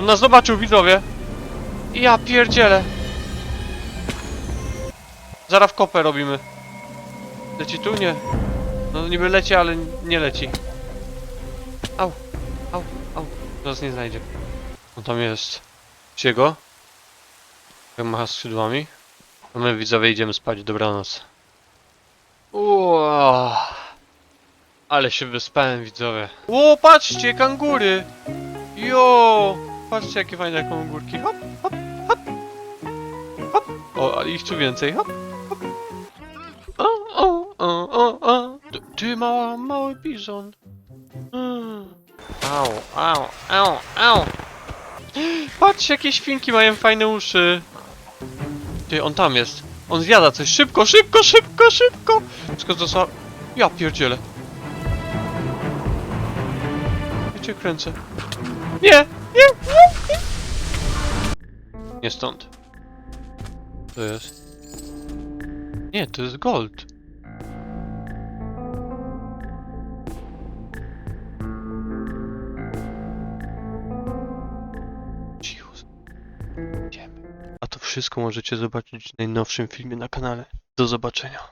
On nas zobaczył, widzowie. Ja pierdzielę. Zaraz w kopę robimy. Leci tu? Nie. No niby leci, ale nie leci. Au, au, au. Teraz nie znajdzie. No tam jest. Gdzie go? Jak macha skrzydłami. A my widzowie idziemy spać. Dobranoc. Uuu. Ale się wyspałem widzowie. Ło, patrzcie, kangury! Jo! Patrzcie jakie fajne kangurki. Hop, hop, hop. Hop. O, ich tu więcej. Hop, hop. O, o, o, o, o. Ty, ty mała, mały bizon. Mm. Au, au, au, au. Patrzcie, jakie świnki mają fajne uszy. Ty, on tam jest. On zjada coś. Szybko, szybko, szybko, szybko. Wszystko zostało... Ja pierdzielę. Ja cię kręcę. Nie. Nie stąd. To jest. Nie, to jest gold. Cicho. Idziemy. A to wszystko możecie zobaczyć w najnowszym filmie na kanale. Do zobaczenia.